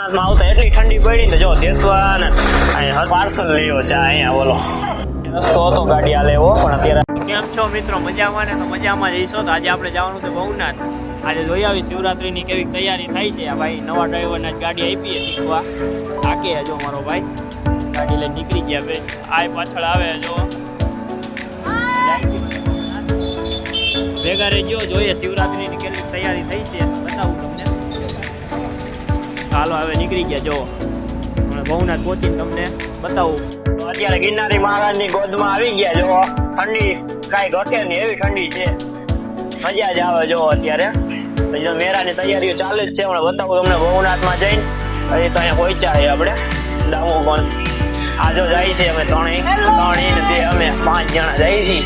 આવતા એટલી ઠંડી પડી ને જો દેતવા ને અહીંયા પાર્સલ લેવો ચા અહીંયા બોલો. રસ્તો હતો ગાડી આ લેવો પણ અત્યારે કેમ છો મિત્રો? મજામાં ને? તો મજામાં જઈશો તો આજે આપણે જવાનું છે ભવનાથ. આજે જોઈ આવી શિવરાત્રીની કેવી તૈયારી થાય છે. આ ભાઈ નવા ડ્રાઈવરને જ ગાડી આપી છે શીખવા. આકે હજો મારો ભાઈ. ગાડી લઈ નીકળી ગયા ભાઈ આ પાછળ આવે જો. ભેગા રહેજો જોઈએ શિવરાત્રીની કેટલી તૈયારી થઈ છે. બતાવું હાલો હવે નીકળી ગયા જો ભવનાથ પહોંચીને તમને બતાવું. અત્યારે ગિરનારી મહારાજની ગોદમાં આવી ગયા જો ઠંડી કાંઈ ઘટે નહીં એવી ઠંડી છે. મજા જ આવે જો અત્યારે. પછી તો તૈયારીઓ ચાલે જ છે હમણાં બતાવું તમને ભવનાથમાં જઈને. હજી તો અહીંયા પહોંચ્યા છે આપણે દામો પણ. આજો જાય છે અમે ત્રણેય ત્રણેય ને બે અમે પાંચ જણા જાય છીએ.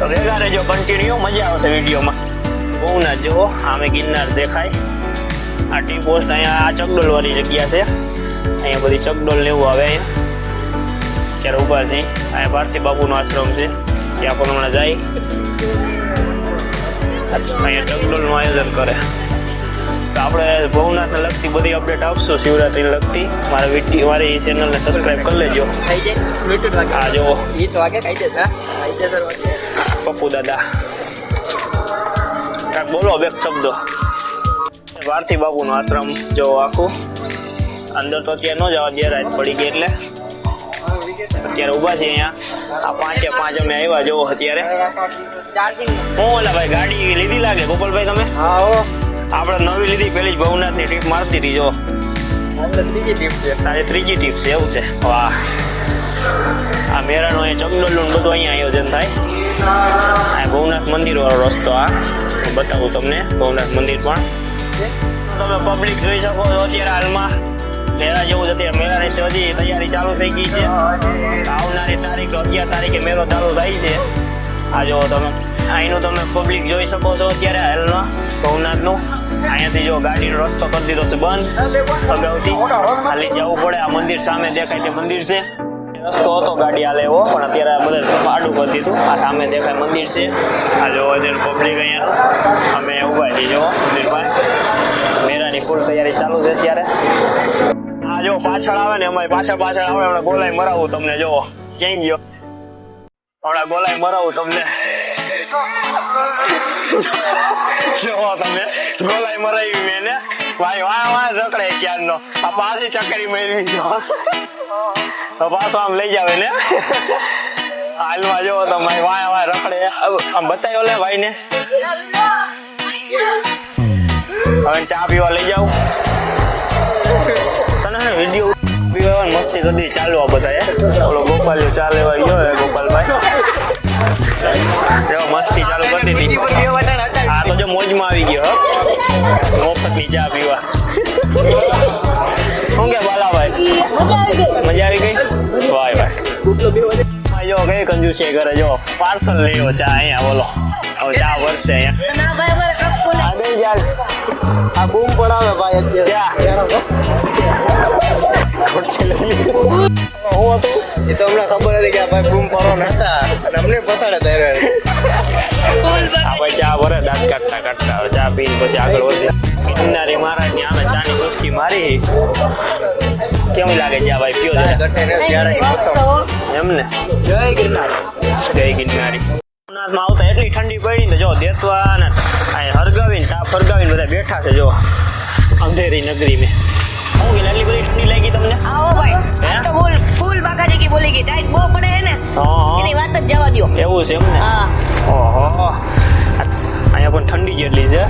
તો ભેગા રહેજો કન્ટિન્યુ મજા આવશે વિડીયોમાં. ભવનાથ જુઓ આમે ગિરનાર દેખાય. આ ટી પોસ્ટ અહીંયા આ ચકડોલ વાળી જગ્યા છે. અહીંયા બધી ચકડોલ ને એવું આવે અહીંયા ત્યારે ઊભા છે. અહીંયા ભારતી બાપુનો આશ્રમ છે. ત્યાં પણ હમણાં જાય. અહીંયા ચકડોલનું આયોજન કરે. તો આપણે ભવનાથને લગતી બધી અપડેટ આપશું શિવરાત્રીને લગતી. મારા વીડિયો મારી ચેનલને સબસ્ક્રાઈબ કરી લેજો. હા જુઓ. પપ્પુ દાદા. બોલો બે શબ્દો. ભારતી બાપુનો આશ્રમ જો આખું. અંદર તો અત્યારે ન જવા દે રાત પડી ગઈ એટલે. અત્યારે ઊભા છે અહીંયા. આ પાંચે પાંચ અમે આવ્યા જો અત્યારે. હું ઓલા ભાઈ ગાડી લીધી લાગે ગોપાલભાઈ તમે? આપણે નવી લીધી પેલી જ ભવનાથની ટ્રીપ મારતી હતી જો. તારી ત્રીજી ટ્રીપ છે એવું છે. વાહ. આ મેરાનો અહીંયા ચકડોલનું બધું અહીંયા આયોજન થાય. આ ભવનાથ મંદિર વાળો રસ્તો આ. હું બતાવું તમને ભવનાથ મંદિર પણ. તમે પબ્લિક જોઈ શકો છો અત્યારે હાલમાં. મેળા જેવું જ અત્યારે મેળાની છે હજી તૈયારી ચાલુ થઈ ગઈ છે. આવનારી તારીખ, અગિયાર તારીખે મેળો ચાલુ થાય છે. આ જો તમે, અહીંનું તમે પબ્લિક જોઈ શકો છો અત્યારે હાલમાં ભવનાથનું અહીંયાથી જો ગાડીનો રસ્તો કરી દીધો છે બંધ. અગાઉથી ખાલી જવું પડે, આ મંદિર સામે દેખાય તે મંદિર છે. રસ્તો હતો ગાડી હાલે એવો, પણ અત્યારે આ બધા આડું કરી દીધું. આ સામે દેખાય મંદિર છે. આ જો અત્યારે પબ્લિક અહીંયા અમે ઊભા છીએ, જો મંદિર પાસે. મેળાની તૈયારી ચાલુ છે અત્યારે. આ જો પાછળ આવે ને અમારી પાછળ પાછળ આવે હમણાં ગોલાઈ મરાવું તમને જો. ક્યાંય ગયો? હમણાં ગોલાઈ મરાવું તમને. જો તમે ગોલાઈ મરાવી મેં ને. ભાઈ વાહ વાહ રકડે ક્યારનો. આ પાછી ચકરી મેળવી જો તો પાછો આમ લઈ જાવે ને. હાલમાં જો તો ભાઈ વાહ વાહ રખડે. આમ બતાવ્યો લે ભાઈ ને હવે ચા પીવા લઈ જાઉં. તને હે વીડિયો પીવા મસ્તી કરી ચાલુ આ બધા ઓલો ગોપાલ ચા લેવા ગયો હે ગોપાલભાઈ. જો મસ્તી ચાલુ કરી દીધી આ તો જો મોજમાં આવી ગયો હો. મફતની ચા પીવા. શું કે બાલાભાઈ? મજા આવી ગઈ? વાય વાય. જો કઈ કંજૂસી કરે જો પાર્સલ લેવો ચા અહીંયા બોલો. ચા વરસે અહીંયા. ના ભાઈ અમારે કપ ખોલે આ દઈ યાર આ બૂમ પડાવે ભાઈ અત્યારે. હું હતું એ તો અમને ખબર હતી કે આ ભાઈ બૂમ પડો હતા અને અમને પસાડે ત્યારે ભાઈ ચા ભરે દાંત કાઢતા કાઢતા. ચા પીને પછી આગળ વધી. ગિરનારી મહારાજની આમે ચાની ચુસ્કી મારી. કેવું લાગે છે આ ભાઈ? પીઓ જરા. ને ત્યારે એમ ને જય ગિરનાર. જય ગિરનારી આવતા એટલી ઠંડી પડી ને જો દેતવા ને હરગાવીને તાપ હરગાવીને બધા બેઠા છે. જો અંધેરી નગરી મેં. હું કે એટલી બધી ઠંડી લાગી તમને? આવો ભાઈ. હે? આ તો બોલ ફૂલ બાકાજી કી બોલી ગઈ. ટાઈટ બહુ પડે હે ને? હા એની વાત જ જવા દ્યો. એવું છે એમ ને? હા. ઓહો. અહીંયા પણ ઠંડી જેટલી છે.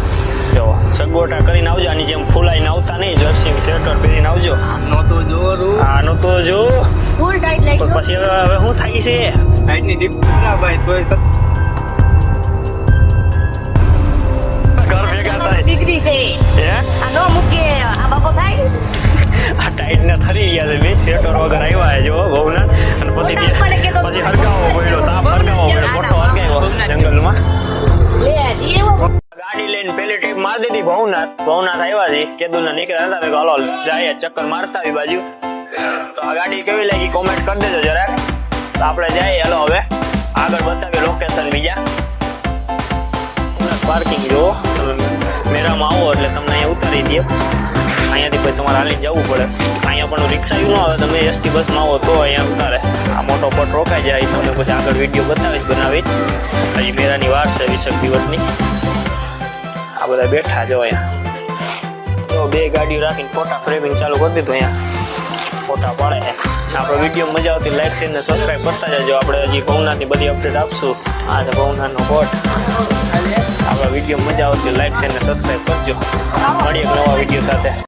જો સગવટા કરીને આવજો. આની જેમ ફૂલાઈને આવતા નહીં. જર્સી સ્વેટર પહેરીને આવજો. નો તો જોરું. આનું તો જો. ફૂલ ટાઈટ લાગી પછી હવે હવે શું થાય છે? હાઈટની ડીપ ના ભાઈ તોય ડિગ્રી છે. હે? આ નો મૂકે આ બાપો થાય. આ ટાઈટ ને થરી ગયા છે બે સ્વેટર વગર આવ્યા જો ભવનાથ અને પછી પચાસ પડે કે તો પછી હરગાવો પડ્યો સાપ હરગાવો પડ્યો મોટો હરગાવ્યો જંગલમાં. લે જી ગાડી લઈને પેલી ટ્રીપ મારી દીધી ભવનાથ ભવનાથ આવ્યા છે કેદુલના નીકળ્યા હતા મેં હાલો જાય ચક્કર મારતા આવી બાજુ. તો આ ગાડી કેવી લાગી કોમેન્ટ કરી દેજો જરાક. આપણે જઈએ હાલો હવે. આગળ બતાવીએ લોકેશન બીજા. પાર્કિંગ જુઓ. તમે મેળામાં આવો એટલે તમને અહીંયા ઉતારી દે અહીંયાથી પછી તમારે હાલીને જવું પડે. અહીંયા પણ રિક્ષા ન આવે, તમે એસટી બસમાં આવો તો અહીંયા ઉતારે. આ મોટો પટ રોકાઈ જાય તમને પછી આગળ વીડિયો બતાવીશ બનાવી હજી મેરાની વાર છે વીસેક દિવસની. આ બધા બેઠા જો અહીંયા. તો બે ગાડીઓ રાખીને ફોટા ફ્રેમિંગ ચાલુ કરી દીધું અહીંયા. ફોટા પાડે છે. આપણો વીડિયો મજા આવતી લાઈક શેર ને સબસ્ક્રાઈબ કરતા જજો. આપણે હજી ભવનાથની બધી અપડેટ આપશું. આ છે ભવનાથનો કોટ આપણા વીડિયો મજા આવતી લાઈક છે અને સબસ્ક્રાઈબ કરજો. મળીએ એક નવા વીડિયો સાથે.